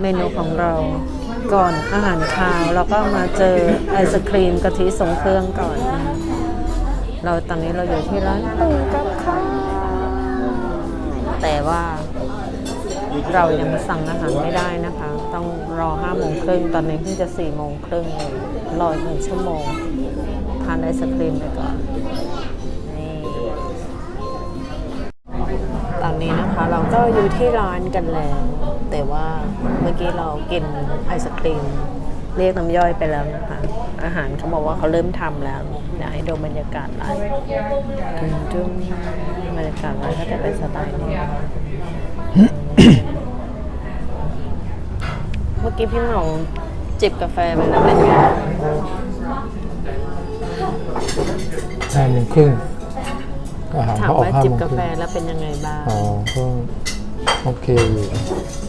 เมนูของเราก่อนอาหารคาวแล้วก็มาเจอไอศครีมกะทิทรงเครื่องก่อน เราตอนนี้เราอยู่ที่ร้านปูกับข้าวแต่ว่าเรายังสั่งอาหารไม่ได้นะคะ ต้องรอห้าโมงครึ่งตอนนี้เพิ่งจะสี่โมงครึ่งเองรออีกหนึ่งชั่วโมงทานไอศครีมไปก่อนนี่ตอนนี้นะคะเราก็อยู่ที่ร้านกันแล้ว แต่ว่าเมื่อกี้เรากินไอศครีมเรียกน้ำย่อยไปแล้วนะคะ อาหารเขาบอกว่าเขาเริ่มทำแล้วเดี๋ยวให้ดูบรรยากาศร้านจุ้มจุ้มบรรยากาศร้านก็จะเป็นสไตล์นี้นะคะเมื่อกี้พี่หมองจิบกาแฟไปแล้วเป็นไงห้าโมงครึ่งอาหารถามเขาออกว่าห้าจิบโมงกาครึ่แฟงแล้วเป็นยังไงบ้าง อ๋อก็ โอเคอยู่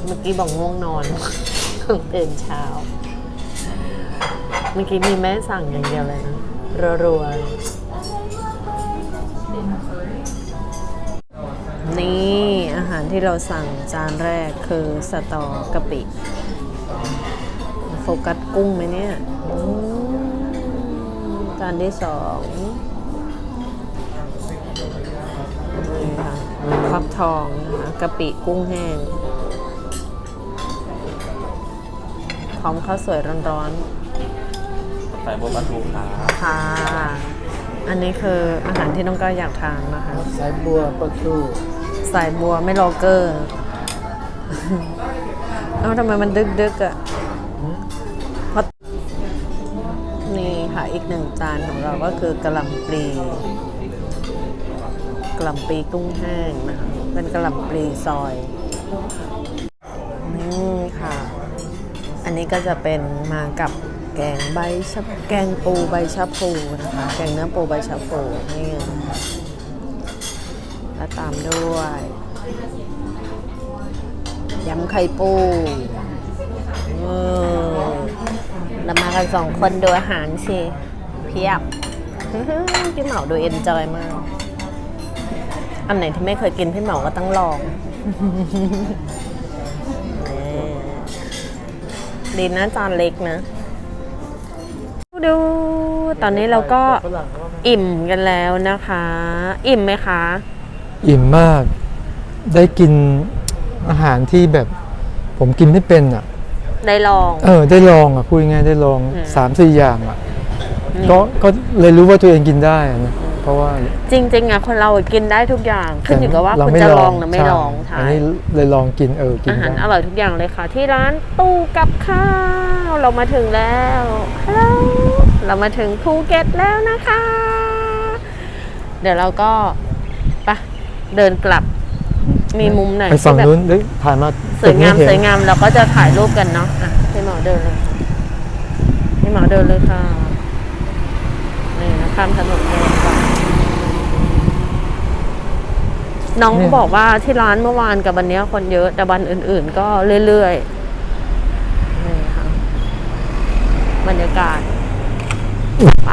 เมื่อกี้บอกง่วงนอน ตื่นเช้า เมื่อกี้มีแม่สั่งอย่างเดียวเลยนะรัวๆนี่อาหารที่เราสั่งจานแรกคือสตอกะปิ โฟกัสกุ้งไหมเนี่ยจานที่สอง ฟักทองนะคะกะปิกุ้งแห้งพร้อมข้าวสวยร้อนใส่บนปลาทูครับๆ ค่ะ อันนี้คืออาหารที่น้องก้อยอยากทานนะคะ สายบัวปลาทูสายบัวไม่โลเกอร์ เอ้าทำไมมันดึกดึกๆอะเพราะนี่ค่ะอีกหนึ่งจานของเราก็คือกะหล่ำปลีกะ หล่ำปลีกุ้งแห้งนะคะเป็นกะหล่ำปลีซอยนี่ค่ะ อันนี้ก็จะเป็นมากับแกงใบชะแกงปูใบชะพูนะคะแกงเนื้อปูใบชะพูนี่แล้วตามด้วยยำไข่ปูเออเรามากันสองคนดูอาหารสิเพียบพี่เหมาดูเอนจอยมาก อันไหนที่ไม่เคยกินพี่เหมาก็ต้องลอง ดีนะจานเล็กนะ ดู ตอนนี้เราก็อิ่มกันแล้วนะคะ อิ่มไหมคะ อิ่มมาก ได้กินอาหารที่แบบผมกินไม่เป็นอะ ได้ลอง เออ ได้ลองอะพูดง่ายๆได้ลองอืมสามสี่อย่างอะอืมก็ก็เลยรู้ว่าตัวเองกินได้อะนะ เพราะว่าจริง ๆอะคนเรากินได้ทุกอย่างขึ้นอยู่กับว่าเรคุณไม่จะลองหรือไม่ใช่ลองใช่อันนี้เลยลองกินเออกินอาหารได้อร่อยทุกอย่างเลยค่ะ ที่ร้านตู้กับข้าวเรามาถึงแล้วฮัลโหลเรามาถึงภูเก็ตแล้วนะคะ เดี๋ยวเราก็ไปะเดินกลับมีมุมไหนไปฝั่งที่แบบนู้นเฮ้ยผ่านมาสวยงามตึกนี้สวยเห็นงามเราก็จะถ่ายรูปกันเนาะอะพี่หมอเดินเลยพี่หมอเดินเลยค่ะนี่นะข้ามถนนเดินก่อ นน้องเขาบอกว่าที่ร้านเมื่อวานกับวันเนี้ยคนเยอะ แต่วันอื่น ๆ ก็เรื่อยๆนี่ค่ะบรรยากาศไป